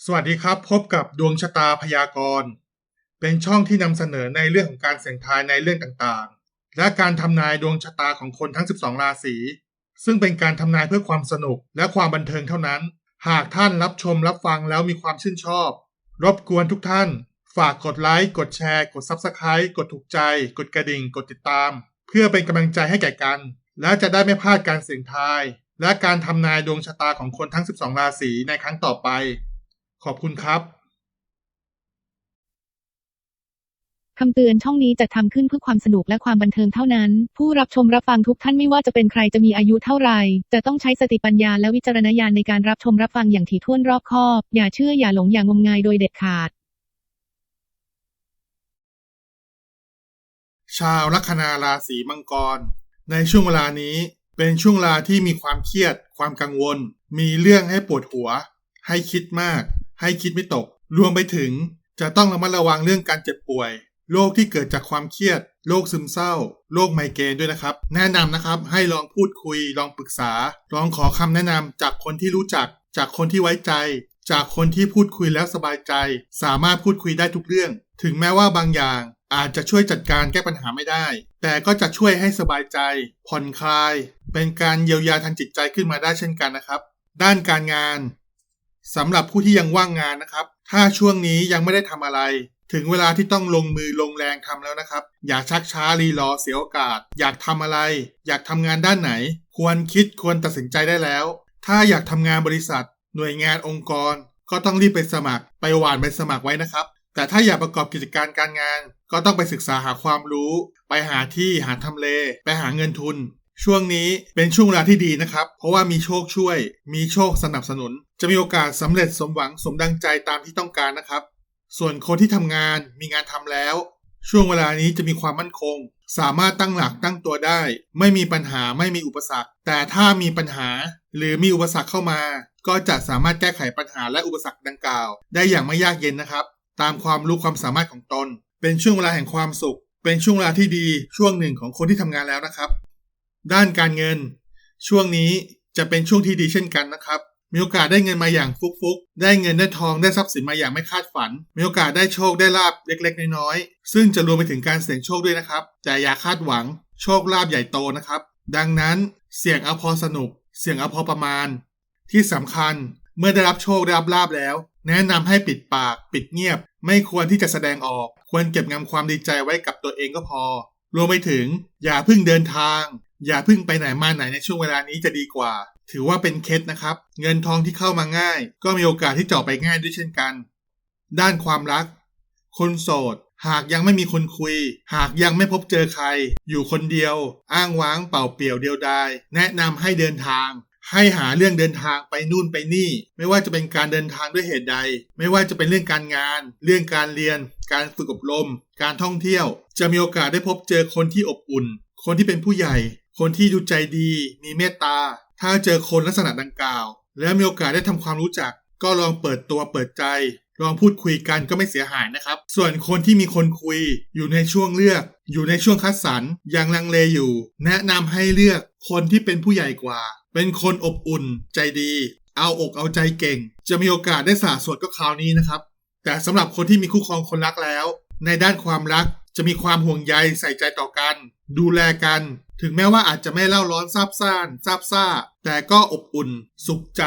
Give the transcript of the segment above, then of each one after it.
สวัสดีครับ พบกับดวงชะตาพยากรณ์ เป็นช่องที่นำเสนอในเรื่องของการเสี่ยงทายในเรื่องต่างๆ และการทำนายดวงชะตาของคนทั้ง 12 ราศีซึ่งเป็นการทำนายเพื่อความสนุกและความบันเทิงเท่านั้น หากท่านรับชมรับฟังแล้วมีความชื่นชอบ รบกวนทุกท่าน ฝากกดไลค์กดแชร์ กด Subscribe กดถูกใจ กดกระดิ่ง กดติดตาม เพื่อเป็นกำลังใจให้แก่กัน และจะได้ไม่พลาดการเสี่ยงทาย และการทำนายดวงชะตาของคนทั้ง 12 ราศีในครั้งต่อไป ขอบคุณครับ คำเตือนช่องนี้จะทำขึ้นเพื่อความสนุกและความบันเทิงเท่านั้น ผู้รับชมรับฟังทุกท่านไม่ว่าจะเป็นใครจะมีอายุเท่าไหร่จะต้องใช้สติปัญญาและวิจารณญาณในการรับชมรับฟังอย่างถี่ถ้วนรอบคอบ อย่าเชื่ออย่าหลงอย่างงมงายโดยเด็ดขาด ชาวลัคนาราศีมังกร ในช่วงเวลานี้เป็นช่วงเวลาที่มีความเครียด ความกังวล มีเรื่องให้ปวดหัว ให้คิดมาก ให้คิดไม่ตก รวมไปถึงจะต้องระมัดระวังเรื่องการเจ็บป่วย โรคที่เกิดจากความเครียด โรคซึมเศร้า โรคไมเกรนด้วยนะครับ แนะนำนะครับให้ลองพูดคุย ลองปรึกษา ลองขอคำแนะนำจากคนที่รู้จัก จากคนที่ไว้ใจ จากคนที่พูดคุยแล้วสบายใจ สามารถพูดคุยได้ทุกเรื่อง ถึงแม้ว่าบางอย่างอาจจะช่วยจัดการแก้ปัญหาไม่ได้ แต่ก็จะช่วยให้สบายใจ ผ่อนคลาย เป็นการเยียวยาทางจิตใจขึ้นมาได้เช่นกันนะครับ ด้านการงาน สำหรับผู้ที่ยังว่างงานนะครับ ถ้าช่วงนี้ยังไม่ได้ทำอะไร ถึงเวลาที่ต้องลงมือลงแรงทำแล้วนะครับ อย่าชักช้ารีรอเสียโอกาส อยากทำอะไร อยากทำงานด้านไหน ควรคิดควรตัดสินใจได้แล้ว ถ้าอยากทำงานบริษัท หน่วยงานองค์กร ก็ต้องรีบไปสมัคร ไปหวานไปสมัครไว้นะครับ แต่ถ้าอยากประกอบกิจการการงาน ก็ต้องไปศึกษาหาความรู้ ไปหาที่หาทำเล ไปหาเงินทุน ช่วงนี้เป็นช่วงเวลาที่ดีนะครับ เพราะว่ามีโชคช่วย มีโชคสนับสนุน จะมีโอกาสสำเร็จสมหวังสมดังใจตามที่ต้องการนะครับ ส่วนคนที่ทำงานมีงานทำแล้ว ช่วงเวลานี้จะมีความมั่นคง สามารถตั้งหลักตั้งตัวได้ ไม่มีปัญหาไม่มีอุปสรรค แต่ถ้ามีปัญหาหรือมีอุปสรรคเข้ามา ก็จะสามารถแก้ไขปัญหาและอุปสรรคดังกล่าว ได้อย่างไม่ยากเย็นนะครับ ตามความรู้ความสามารถของตน เป็นช่วงเวลาแห่งความสุขเป็นช่วงเวลาที่ดีช่วงหนึ่งของคนที่ทำงานแล้วนะครับ ด้านการเงิน ช่วงนี้จะเป็นช่วงที่ดีเช่นกันนะครับ มีโอกาสได้เงินมาอย่างฟุกๆ ได้เงินได้ทองได้ทรัพย์สินมาอย่างไม่คาดฝัน มีโอกาสได้โชคได้ลาบเล็กๆ น้อยๆ ซึ่งจะรวมไปถึงการเสี่ยงโชคด้วยนะครับ แต่อย่าคาดหวังโชคลาภใหญ่โตนะครับ ดังนั้นเสี่ยงเอาพอสนุก เสี่ยงเอาพอประมาณ ที่สำคัญเมื่อได้รับโชคได้รับลาบแล้ว แนะนำให้ปิดปากปิดเงียบ ไม่ควรที่จะแสดงออก ควรเก็บงำความดีใจไว้กับตัวเองก็พอ รวมไปถึง อย่าเพิ่งเดินทาง อย่าพิ่งไปไหนมาไหนในช่วงเวลานี้จะดีกว่า ถือว่าเป็นเคล็ดนะครับ เงินทองที่เข้ามาง่าย ก็มีโอกาสที่จะอไปง่ายด้วยเช่นกัน ด้านความรัก คนโสด หากยังไม่มีคนคุย หากยังไม่พบเจอใคร อยู่คนเดียว อ้างว้างเปล่าเปลี่ยวเดียวดายแนะนำให้เดินทาง ให้หาเรื่องเดินทางไปนู่นไปนี่ ไม่ว่าจะเป็นการเดินทางด้วยเหตุใด ไม่ว่าจะเป็นเรื่องการงาน เรื่องการเรียน การฝึกอบรม การท่องเที่ยว จะมีโอกาสได้พบเจอคนที่อบอุ่น คนที่เป็นผู้ใหญ่ คนที่ดูใจดี มีเมตตา ถ้าเจอคนลักษณะดังกล่าว แล้วมีโอกาสได้ทำความรู้จัก ก็ลองเปิดตัวเปิดใจ ลองพูดคุยกันก็ไม่เสียหายนะครับ ส่วนคนที่มีคนคุย อยู่ในช่วงเลือก อยู่ในช่วงคัดสรรยังลังเลอยู่ แนะนำให้เลือกคนที่เป็นผู้ใหญ่กว่า เป็นคนอบอุ่น ใจดี เอาอกเอาใจเก่ง จะมีโอกาสได้สาสวดก็คราวนี้นะครับ แต่สำหรับคนที่มีคู่ครองคนรักแล้ว ในด้านความรักจะมีความห่วงใยใส่ใจต่อกัน ดูแลกัน ถึงแม้ว่าอาจจะไม่เล่าร้อนซาบซ่านซาบซ่า แต่ก็อบอุ่น สุขใจ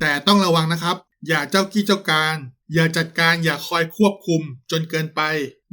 แต่ต้องระวังนะครับ อย่าเจ้ากี้เจ้าการ อย่าจัดการอย่าคอยควบคุมจนเกินไป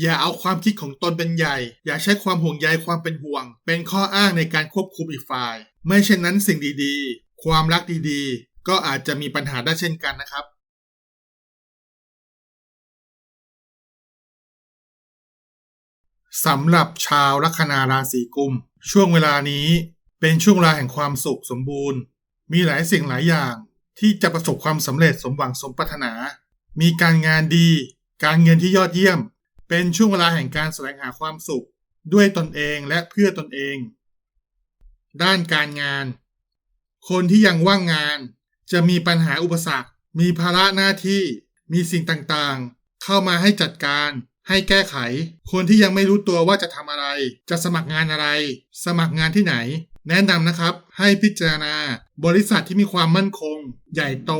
อย่าเอาความคิดของตนเป็นใหญ่ อย่าใช้ความห่วงใยความเป็นห่วง เป็นข้ออ้างในการควบคุมอีกฝ่าย ไม่เช่นนั้นสิ่งดีๆ ความรักดีๆ ก็อาจจะมีปัญหาได้เช่นกันนะครับสำหรับชาวลัคนาราศีกุม ช่วงเวลานี้เป็นช่วงเวลาแห่งความสุขสมบูรณ์ มีหลายสิ่งหลายอย่างที่จะประสบความสำเร็จสมหวังสมปรารถนา มีการงานดี การเงินที่ยอดเยี่ยม เป็นช่วงเวลาแห่งการแสวงหาความสุข ด้วยตนเองและเพื่อตนเอง ด้านการงาน คนที่ยังว่างงาน จะมีปัญหาอุปสรรค มีภาระหน้าที่ มีสิ่งต่างๆ เข้ามาให้จัดการ ให้แก้ไข คนที่ยังไม่รู้ตัวว่าจะทำอะไร จะสมัครงานอะไร สมัครงานที่ไหน แนะนำนะครับ ให้พิจารณา บริษัทที่มีความมั่นคง ใหญ่โต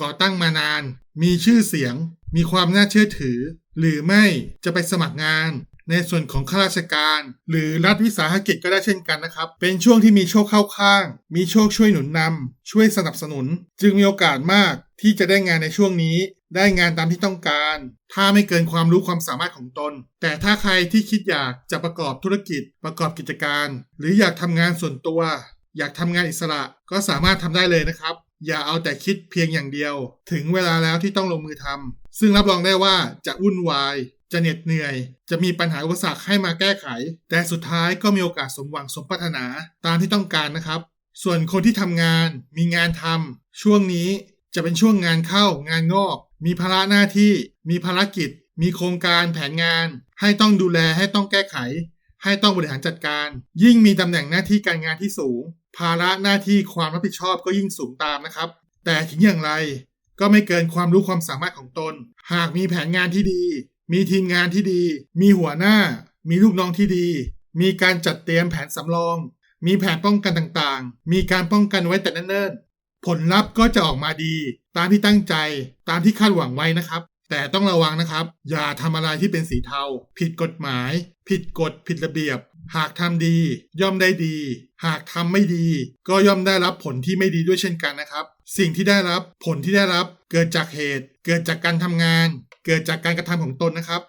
ก่อตั้งมานาน มีชื่อเสียง มีความน่าเชื่อถือ หรือไม่จะไปสมัครงาน ในส่วนของข้าราชการ หรือรัฐวิสาหกิจก็ได้เช่นกันนะครับ เป็นช่วงที่มีโชคเข้าข้าง มีโชคช่วยหนุนนำช่วยสนับสนุน จึงมีโอกาสมากที่จะได้งานในช่วงนี้ ได้งานตามที่ต้องการ ถ้าไม่เกินความรู้ความสามารถของตน แต่ถ้าใครที่คิดอยากจะประกอบธุรกิจ ประกอบกิจการ หรืออยากทำงานส่วนตัว อยากทำงานอิสระก็สามารถทำได้เลยนะครับ อย่าเอาแต่คิดเพียงอย่างเดียว ถึงเวลาแล้วที่ต้องลงมือทำซึ่งรับรองได้ว่าจะวุ่นวาย จะเหน็ดเหนื่อย จะมีปัญหาอุปสรรคให้มาแก้ไข แต่สุดท้ายก็มีโอกาสสมหวังสมปรารถนาตามที่ต้องการนะครับ ส่วนคนที่ทำงาน มีงานทำช่วงนี้จะเป็นช่วงงานเข้างานงอก มีภาระหน้าที่ มีภารกิจ มีโครงการแผนงาน ให้ต้องดูแลให้ต้องแก้ไข ให้ต้องบริหารจัดการ ยิ่งมีตำแหน่งหน้าที่การงานที่สูง ภาระหน้าที่ความรับผิดชอบก็ยิ่งสูงตามนะครับ แต่ถึงอย่างไรก็ไม่เกินความรู้ความสามารถของตน หากมีแผนงานที่ดี มีทีมงานที่ดี มีหัวหน้า มีลูกน้องที่ดี มีการจัดเตรียมแผนสำรอง มีแผนป้องกันต่างๆ มีการป้องกันไว้แต่เนิ่นๆผลลัพธ์ก็จะออกมาดี ตามที่ตั้งใจตามที่คาดหวังไว้นะครับ แต่ต้องระวังนะครับ อย่าทำอะไรที่เป็นสีเทา ผิดกฎหมาย ผิดกฎผิดระเบียบ หากทำดี ย่อมได้ดี หากทำไม่ดี ก็ย่อมได้รับผลที่ไม่ดีด้วยเช่นกันนะครับ สิ่งที่ได้รับผลที่ได้รับ เกิดจากเหตุ เกิดจากการทำงาน เกิดจากการกระทำของตนนะครับ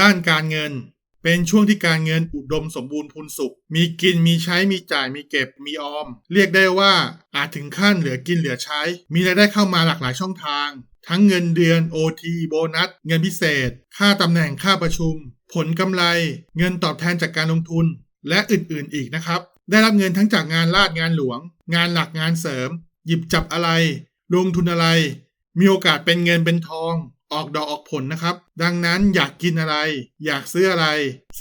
ด้านการเงิน เป็นช่วงที่การเงินอุดมสมบูรณ์พูนสุข มีกินมีใช้มีจ่ายมีเก็บมีออม เรียกได้ว่าอาจถึงขั้นเหลือกินเหลือใช้ มีรายได้เข้ามาหลากหลายช่องทาง ทั้งเงินเดือน OT โบนัส เงินพิเศษ ค่าตำแหน่งค่าประชุม ผลกำไร เงินตอบแทนจากการลงทุน และอื่นๆอีกนะครับ ได้รับเงินทั้งจากงานลาดงานหลวง งานหลักงานเสริม หยิบจับอะไร ลงทุนอะไร มีโอกาสเป็นเงินเป็นทอง ออกดอกออกผลนะครับ ดังนั้นอยากกินอะไร อยากซื้ออะไร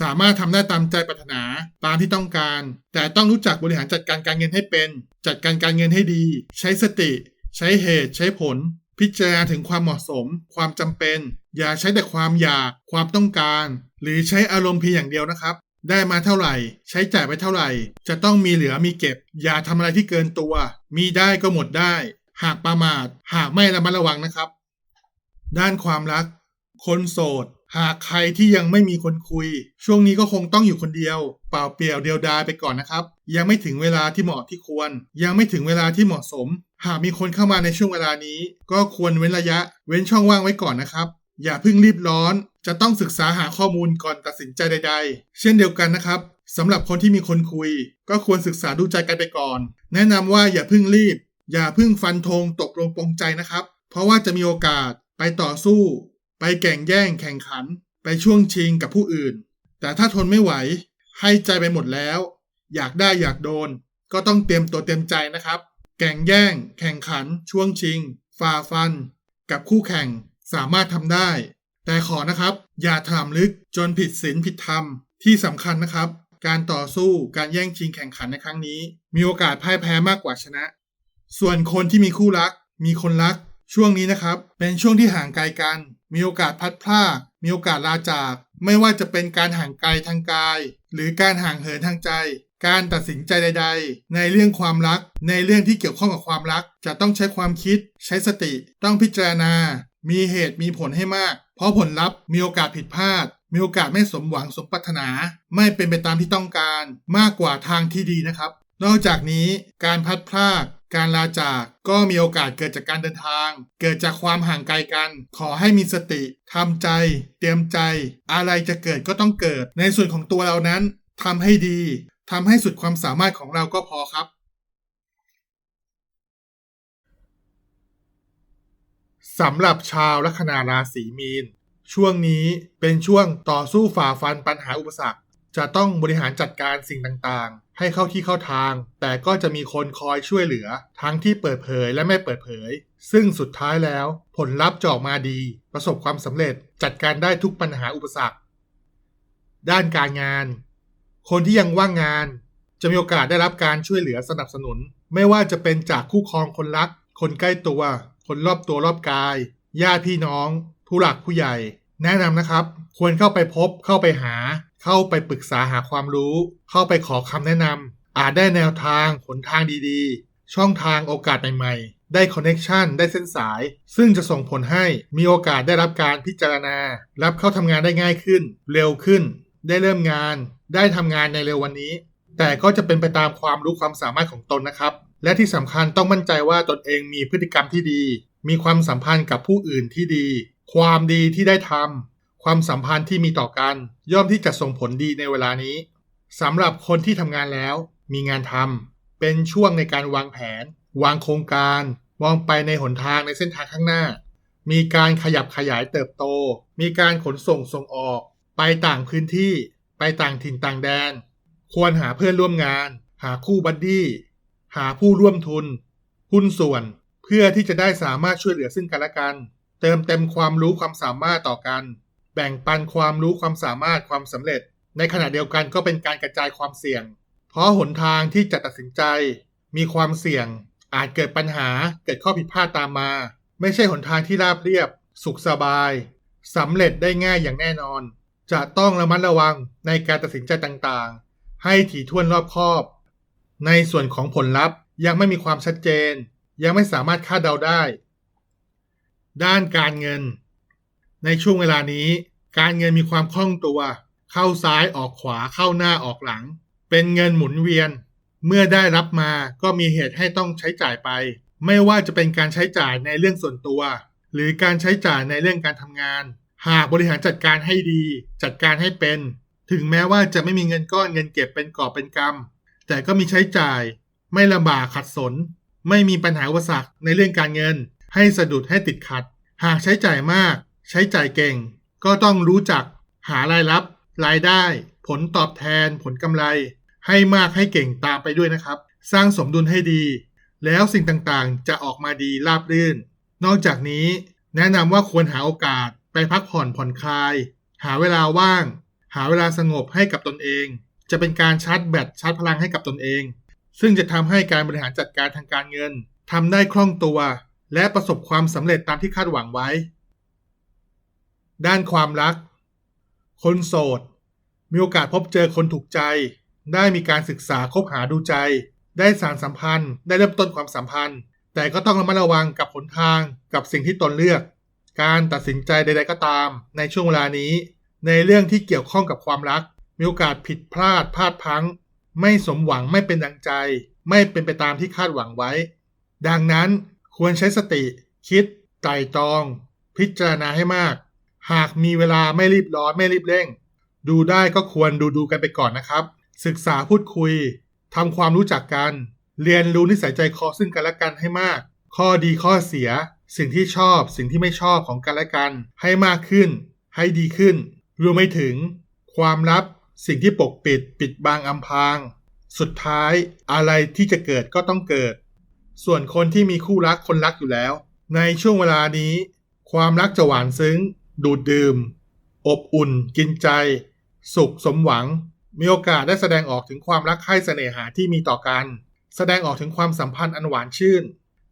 สามารถทำได้ตามใจปรารถนาตามที่ต้องการ แต่ต้องรู้จักบริหารจัดการการเงินให้เป็น จัดการการเงินให้ดี ใช้สติ ใช้เหตุ ใช้ผล พิจารณาถึงความเหมาะสม ความจำเป็น อย่าใช้แต่ความอยากความต้องการ หรือใช้อารมณ์เพียงอย่างเดียวนะครับได้มาเท่าไหร่ ใช้จ่ายไปเท่าไหร่ จะต้องมีเหลือมีเก็บ อย่าทำอะไรที่เกินตัว มีได้ก็หมดได้ หากประมาท หากไม่ระมัดระวังนะครับ ด้านความรัก คนโสด หากใครที่ยังไม่มีคนคุย ช่วงนี้ก็คงต้องอยู่คนเดียว เปล่าเปลี่ยวเดียวดายไปก่อนนะครับ ยังไม่ถึงเวลาที่เหมาะที่ควร ยังไม่ถึงเวลาที่เหมาะสม หากมีคนเข้ามาในช่วงเวลานี้ ก็ควรเว้นระยะ เว้นช่องว่างไว้ก่อนนะครับ อย่าเพิ่งรีบร้อน จะต้องศึกษาหาข้อมูลก่อนตัดสินใจใด ๆ เช่นเดียวกันนะครับสำหรับคนที่มีคนคุย ก็ควรศึกษาดูใจกันไปก่อน แนะนำว่าอย่าเพิ่งรีบ อย่าเพิ่งฟันธงตกลงปรงใจนะครับ เพราะว่าจะมีโอกาส ไปต่อสู้ ไปแข่งแย่งแข่งขัน ไปช่วงชิงกับผู้อื่น แต่ถ้าทนไม่ไหว ให้ใจไปหมดแล้ว อยากได้อยากโดน ก็ต้องเตรียมตัวเตรียมใจนะครับ แข่งแย่ง แข่งขัน ช่วงชิงฝ่าฟัน กับคู่แข่งสามารถทำได้ แต่ขอนะครับ อย่าถามลึกจนผิดศีลผิดธรรมที่สำคัญนะครับ การต่อสู้การแย่งชิงแข่งขันในครั้งนี้ มีโอกาสพ่ายแพ้มากกว่าชนะ ส่วนคนที่มีคู่รัก มีคนรัก ช่วงนี้นะครับ เป็นช่วงที่ห่างไกลกัน มีโอกาสพัดพลาก มีโอกาสลาจาก ไม่ว่าจะเป็นการห่างไกลทางกาย หรือการห่างเหินทางใจ การตัดสินใจใด ๆ ในเรื่องความรัก ในเรื่องที่เกี่ยวข้องกับความรัก จะต้องใช้ความคิด ใช้สติ ต้องพิจารณา มีเหตุมีผลให้มาก เพราะผลลัพธ์มีโอกาสผิดพลาด มีโอกาสไม่สมหวังสมปรารถนา ไม่เป็นไปตามที่ต้องการ มากกว่าทางที่ดีนะครับ นอกจากนี้การพัดพลาก การลาจากก็มีโอกาสเกิดจากการเดินทาง เกิดจากความห่างไกลกัน ขอให้มีสติทำใจ เตรียมใจ อะไรจะเกิดก็ต้องเกิด ในส่วนของตัวเรานั้นทำให้ดีทำให้สุดความสามารถของเราก็พอครับ สำหรับชาวลัคนาราศีมีน ช่วงนี้เป็นช่วงต่อสู้ฝ่าฟันปัญหาอุปสรรค จะต้องบริหารจัดการสิ่งต่างๆ ให้เข้าที่เข้าทาง แต่ก็จะมีคนคอยช่วยเหลือ ทั้งที่เปิดเผยและไม่เปิดเผย ซึ่งสุดท้ายแล้ว ผลลัพธ์จะออกมาดี ประสบความสำเร็จจัดการได้ทุกปัญหาอุปสรรค ด้านการงาน คนที่ยังว่างงาน จะมีโอกาสได้รับการช่วยเหลือสนับสนุน ไม่ว่าจะเป็นจากคู่ครองคนรัก คนใกล้ตัว คนรอบตัวรอบกายญาติพี่น้อง ผู้หลักผู้ใหญ่ แนะนำนะครับ ควรเข้าไปพบเข้าไปหา เข้าไปปรึกษาหาความรู้ เข้าไปขอคำแนะนำอาจได้แนวทางหนทางดีๆ ช่องทางโอกาสใหม่ๆ ได้คอนเน็ชันได้เส้นสาย ซึ่งจะส่งผลให้มีโอกาสได้รับการพิจารณา รับเข้าทำงานได้ง่ายขึ้น เร็วขึ้น ได้เริ่มงาน ได้ทำงานในเร็ววันนี้ แต่ก็จะเป็นไปตามความรู้ความสามารถของตนนะครับ และที่สำคัญต้องมั่นใจว่าตนเองมีพฤติกรรมที่ดี มีความสัมพันธ์กับผู้อื่นที่ดี ความดีที่ได้ทำความสัมพันธ์ที่มีต่อกัน ย่อมที่จะส่งผลดีในเวลานี้สำหรับคนที่ทำงานแล้ว มีงานทำเป็นช่วงในการวางแผน วางโครงการ มองไปในหนทางในเส้นทางข้างหน้า มีการขยับขยายเติบโต มีการขนส่งส่งออก ไปต่างพื้นที่ ไปต่างถิ่นต่างแดน ควรหาเพื่อนร่วมงาน หาคู่บัดดี้หาผู้ร่วมทุน หุ้นส่วนเพื่อที่จะได้สามารถช่วยเหลือซึ่งกันและกัน เติมเต็มความรู้ความสามารถต่อกัน แบ่งปันความรู้ความสามารถความสำเร็จ ในขณะเดียวกันก็เป็นการกระจายความเสี่ยง เพราะหนทางที่จะตัดสินใจ มีความเสี่ยง อาจเกิดปัญหาเกิดข้อผิดพลาดตามมา ไม่ใช่หนทางที่ราบเรียบ สุขสบายสำเร็จได้ง่ายอย่างแน่นอน จะต้องระมัดระวังในการตัดสินใจต่างๆ ให้ถี่ถ้วนรอบคอบ ในส่วนของผลลัพธ์ยังไม่มีความชัดเจน ยังไม่สามารถคาดเดาได้ ด้านการเงิน ในช่วงเวลานี้ การเงินมีความคล่องตัว เข้าซ้ายออกขวาเข้าหน้าออกหลัง เป็นเงินหมุนเวียน เมื่อได้รับมาก็มีเหตุให้ต้องใช้จ่ายไป ไม่ว่าจะเป็นการใช้จ่ายในเรื่องส่วนตัว หรือการใช้จ่ายในเรื่องการทำงาน หากบริหารจัดการให้ดี จัดการให้เป็น ถึงแม้ว่าจะไม่มีเงินก้อนเงินเก็บเป็นกอบเป็นกำแต่ก็มีใช้จ่าย ไม่ลำบากขัดสน ไม่มีปัญหาอุปสรรคในเรื่องการเงิน ให้สะดุดให้ติดขัด หากใช้จ่ายมาก ใช้จ่ายเก่ง ก็ต้องรู้จักหารายรับ รายได้ ผลตอบแทน ผลกำไร ให้มากให้เก่งตามไปด้วยนะครับ สร้างสมดุลให้ดี แล้วสิ่งต่างๆ จะออกมาดีราบรื่น นอกจากนี้ แนะนำว่าควรหาโอกาสไปพักผ่อนผ่อนคลาย หาเวลาว่าง หาเวลาสงบให้กับตนเอง จะเป็นการชาร์จแบตชาร์จพลังให้กับตนเอง ซึ่งจะทำให้การบริหารจัดการทางการเงินทำได้คล่องตัว และประสบความสำเร็จตามที่คาดหวังไว้ ด้านความรัก คนโสด มีโอกาสพบเจอคนถูกใจ ได้มีการศึกษาคบหาดูใจ ได้สารสัมพันธ์ ได้เริ่มต้นความสัมพันธ์ แต่ก็ต้องระมัดระวังกับหนทางกับสิ่งที่ตนเลือก การตัดสินใจใด ๆก็ตาม ในช่วงเวลานี้ ในเรื่องที่เกี่ยวข้องกับความรัก มีโอกาสผิดพลาดพลาดพัง ไม่สมหวังไม่เป็นดังใจ ไม่เป็นไปตามที่คาดหวังไว้ ดังนั้น ควรใช้สติ คิดไตร่ตรอง พิจารณาให้มาก หากมีเวลาไม่รีบร้อนไม่รีบเร่ง ดูได้ก็ควรดูดูกันไปก่อนนะครับ ศึกษาพูดคุยทำความรู้จักกัน เรียนรู้นิสัยใจคอซึ่งกันและกันให้มาก ข้อดีข้อเสีย สิ่งที่ชอบ สิ่งที่ไม่ชอบของกันและกัน ให้มากขึ้น ให้ดีขึ้นรวมไปถึง ความลับ สิ่งที่ปกปิด ปิดบังอำพราง สุดท้ายอะไรที่จะเกิดก็ต้องเกิด ส่วนคนที่มีคู่รักคนรักอยู่แล้ว ในช่วงเวลานี้ ความรักจะหวานซึ้ง ดูดดื่ม อบอุ่น กินใจ สุขสมหวัง มีโอกาสได้แสดงออกถึงความรักใคร่เสน่หาที่มีต่อกัน แสดงออกถึงความสัมพันธ์อันหวานชื่น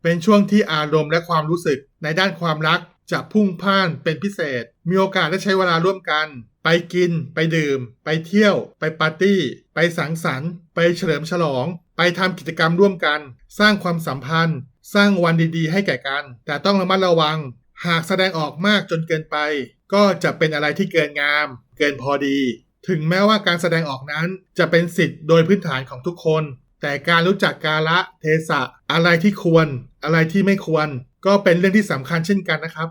เป็นช่วงที่อารมณ์และความรู้สึกในด้านความรักจะพุ่งพ่านเป็นพิเศษ มีโอกาสได้ใช้เวลาร่วมกัน ไปกิน ไปดื่ม ไปเที่ยว ไปปาร์ตี้ ไปสังสรรค์ ไปเฉลิมฉลอง ไปทำกิจกรรมร่วมกัน สร้างความสัมพันธ์ สร้างวันดีๆ ให้แก่กัน แต่ต้องระมัดระวัง หากแสดงออกมากจนเกินไป ก็จะเป็นอะไรที่เกินงาม เกินพอดี ถึงแม้ว่าการแสดงออกนั้นจะเป็นสิทธิ์โดยพื้นฐานของทุกคน แต่การรู้จักกาละเทศะอะไรที่ควร อะไรที่ไม่ควร ก็เป็นเรื่องที่สำคัญเช่นกันนะครับ